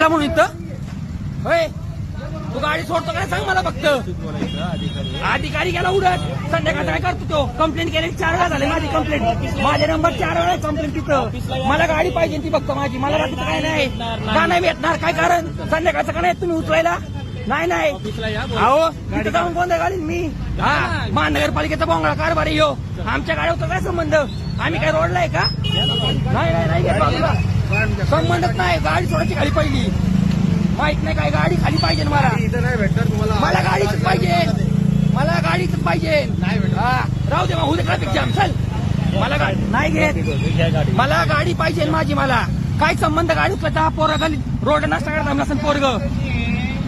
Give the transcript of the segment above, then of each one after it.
म्हणून इथं? होय. तू गाडी सोडतो काय सांग मला फक्त. अधिकारी गेला उडत. संध्याकाळ काय करतो तो? कंप्लेंट केली चार वेळा झाले माझी कंप्लेंट माझे नंबर चार वेळा कंप्लेंट तिथं. मला गाडी पाहिजे ती फक्त माझी. मला रात्री काय नाही. का नाही भेटणार? काय कारण? संध्याकाळचं का नाही? तुम्ही उचलायला? नाही नाही. अहो तिथं जाऊन गोंधळ घालीन मी. हा महानगरपालिकेचा बोंगळा कारभार आहे आमच्या आमच्या गाड्यावर काय संबंध? आम्ही काय रोडला आहे का? नाही नाही नाही. संबंधच नाही गाडी सोडायची खाली पहिली. माहीत नाही काय गाडी खाली पाहिजे मला. इथं नाही भेटणार तुम्हाला. मला गाडीच पाहिजे. मला गाडीच पाहिजे. राहू दे मग उद्या ट्रॅफिक जाम चल. मला गाडी नाही घेत. मला गाडी पाहिजे माझी मला. काय संबंध गाडी उचलता पोरा खाली रोड नसता काढता नसेल पोरग.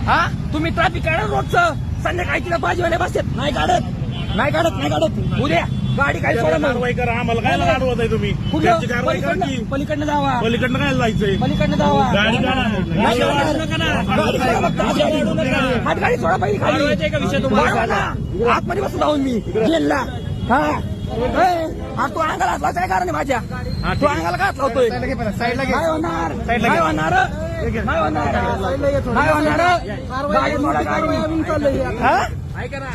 हा तुम्ही ट्रॅफिक काढा रोडचं. संध्याकाळी तिला भाजीवाले बसतात. नाही काढत. नाही काढत नाही काढत. उद्या गाडी काय सोडा मग कारवाई करा. आम्हाला काय लाडवत आहे तुम्ही? त्यांची कारवाई करा की. पलीकडनं पलीकडनं जावा. पलीकडनं काय जायचंय पलीकडनं जावा. गाडी काढा. गाडी सोडा फक्त. हात गाडी सोडा पाहिजे खाली. वाढवा ना. आतमध्ये बसून जाऊन मी. हा. ए, हा तू अंगाला लावायचा काय कारण आहे माझ्या? तू अंगाला का हात लावतोय? काय होणार? काय होणार? होणार गाडी गाडी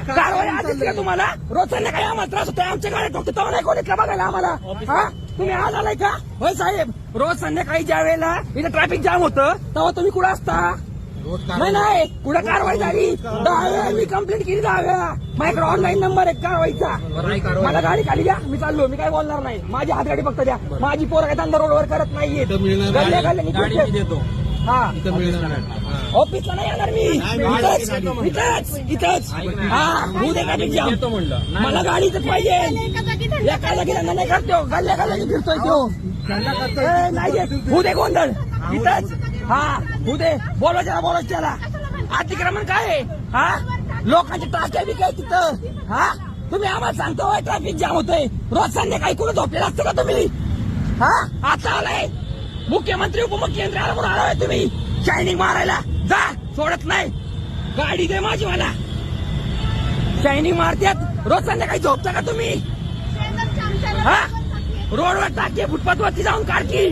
कारवाई आधीच का तुम्हाला रोज संध्याकाळी आम्हाला त्रास होतोय आमच्या गाड्या ठोकतो तेव्हा नाही कोणी का बघायला आम्हाला हा तुम्ही आज आलाय का होय साहेब रोज संध्याकाळी ज्या वेळेला इथं ट्रॅफिक जाम होतं तेव्हा तुम्ही कुठं असता नाही नाही कुठं कारवाई झाली दहा वेळा मी कंप्लेंट केली दहा वेळा माझ्याकडे ऑनलाईन नंबर आहे कारवाईचा मला गाडी खाली द्या मी चाललो मी काय बोलणार नाही माझी हात गाडी फक्त द्या माझी पोरं काय धंदा रोडवर करत नाहीये गल्ल्या गल्ल्या देतो हा. ऑफिसला नाही येणार मी. इथंच. इथंच. इथंच. हा. होऊ दे गाडी जाम मला गाडीच पाहिजे. एका जागी धंदा नाही करतो. गल्ल्या गल्ल्याने फिरतोय तो. ए, नाही देत. होऊ दे गोंधळ. इथंच. हा. होऊ दे. बोलवायचं त्याला बोलवायचं त्याला. अतिक्रमण काय? आहे हा? लोकांचे टाक्या बी काय तिथं. हा? तुम्ही आम्हाला सांगतो ट्रॅफिक जाम होतोय. रोज संध्याकाळी कुठं झोपलेला असतं का तुम्ही? हा? आता आलाय. मुख्यमंत्री उपमुख्यमंत्री म्हणून आलोय तुम्ही. शायनिंग मारायला. जा सोडत नाही. गाडी दे माझी मला. शायनिंग मारत्यात. रोज संध्याकाळी झोपता का तुम्ही? हा? रोडवर टाकी फुटपाथ वरती जाऊन काढकी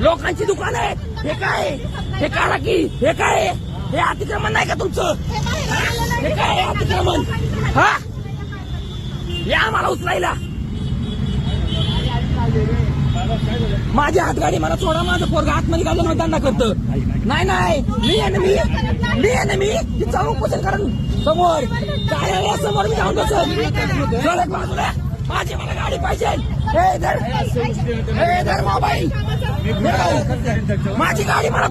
लोकांची दुकान आहेत. हे काय हे काढा की. हे काय हे अतिक्रमण नाही का तुमचं? हे काय आहे अतिक्रमण? हा? या आम्हाला उचलायला. माझी हातगाडी मला सोडा माझं पोरगा आतमध्ये घालून मला दंडा करतं. नाही नाही. मी आहे ना मी मी आहे ना मी ती चालून पोषण कारण समोर. कार्यालयासमोर मी जाऊन बसल सडक बाजूला माझी मला गाडी पाहिजे. हे धर हे धर मोबाईल. माझी गाडी मला